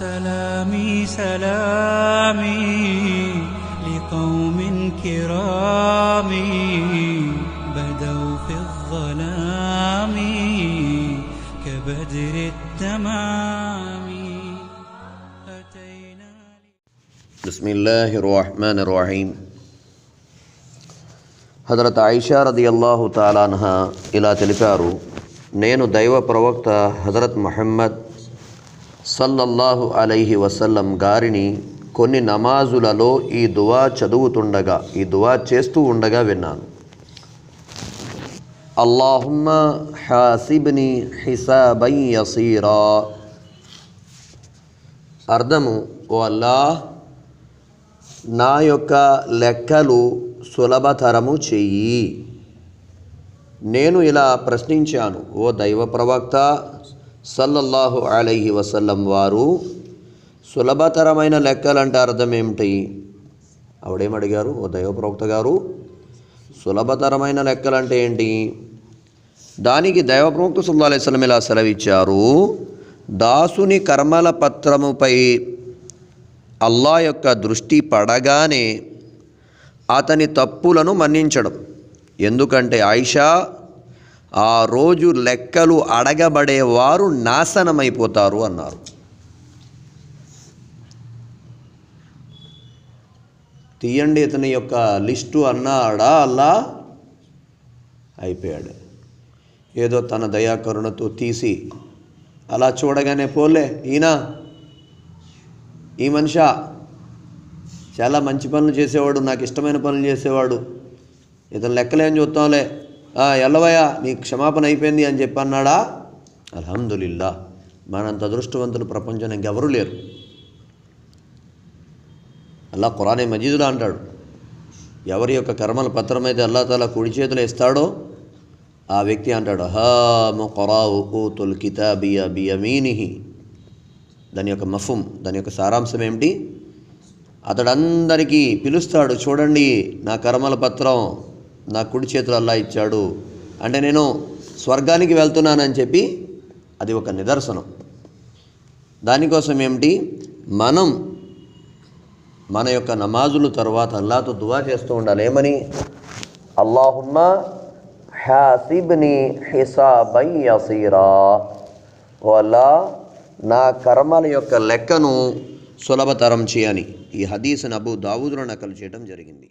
سلامي لقوم كرام بدوا في الظلام كبدر التمام أتينا بسم الله الرحمن الرحيم హజరత్ ఐషా రది అల్లాహు తాలాన్హా ఇలా తెలిపారు నేను దైవ ప్రవక్త హజరత్ మహమ్మద్ సల్లల్లాహు అలైహి వసల్లం గారిని కొన్ని నమాజులలో ఈ దువా చదువుతుండగా ఈ దువా చేస్తూ ఉండగా విన్నాను. అల్లాహుమ్మ హాసిబ్ని హిసాబై యసీరా. అర్థము ఓ అల్లాహ్ నా యొక్క లెక్కలు సులభతరము చెయ్యి. నేను ఇలా ప్రశ్నించాను ఓ దైవ ప్రవక్త సల్లల్లాహు అలైహి వసల్లం వారు సులభతరమైన లెక్కలంటే అర్థం ఏమిటి? ఆవిడేమడిగారు ఓ దైవప్రవక్త గారు సులభతరమైన లెక్కలంటే ఏంటి? దానికి దైవప్రవక్త సుల్లా అలైస్లం ఇలా సెలవిచ్చారు? దాసుని కర్మల పత్రముపై అల్లా యొక్క దృష్టి పడగానే అతని తప్పులను మన్నించడం. ఎందుకంటే ఆయిషా ఆ రోజు లెక్కలు అడగబడేవారు నాశనమైపోతారు అన్నారు. తీయండి ఇతని యొక్క లిస్టు అన్నాడా అలా అయిపోయాడు. ఏదో తన దయాకరుణతో తీసి అలా చూడగానే పోలే ఈయన ఈ మనిషా? చాలా మంచి పనులు చేసేవాడు నాకు ఇష్టమైన పనులు చేసేవాడు. ఇతను లెక్కలేం చూస్తాంలే. ఎల్లవయ్యా నీ క్షమాపణ అయిపోయింది అని చెప్పి అన్నాడా అల్హమ్దులిల్లా మనంత అదృష్టవంతులు ప్రపంచం ఇంకెవరూ లేరు. అల్లా ఖురానే మజీదులో అంటాడు. ఎవరి యొక్క కర్మల పత్రం అయితే అల్లా తాలా కుడి చేతిలో ఇస్తాడో ఆ వ్యక్తి అంటాడు హా మొరావు ఊతుల్ కితాబియా బియమీనిహి. దాని యొక్క మఫుం దాని యొక్క సారాంశం ఏమిటి? అతడు అందరికీ పిలుస్తాడు చూడండి నా కర్మల పత్రం. నా కుడి చేతులు అల్లా ఇచ్చాడు అంటే నేను స్వర్గానికి వెళ్తున్నానని చెప్పి అది ఒక నిదర్శనం. దానికోసం ఏమిటి? మనం మన యొక్క నమాజులు తర్వాత అల్లాతో దువా చేస్తూ ఉండాలి. ఏమని? అల్లాహుమ్మా హ్యాసిబ్ని హిసాబై యసీరా. ఓ అల్లా నా కర్మల యొక్క లెక్కను సులభతరం చేయని ఈ హదీస్ను అబు దావూదులో నకలు చేయడం జరిగింది.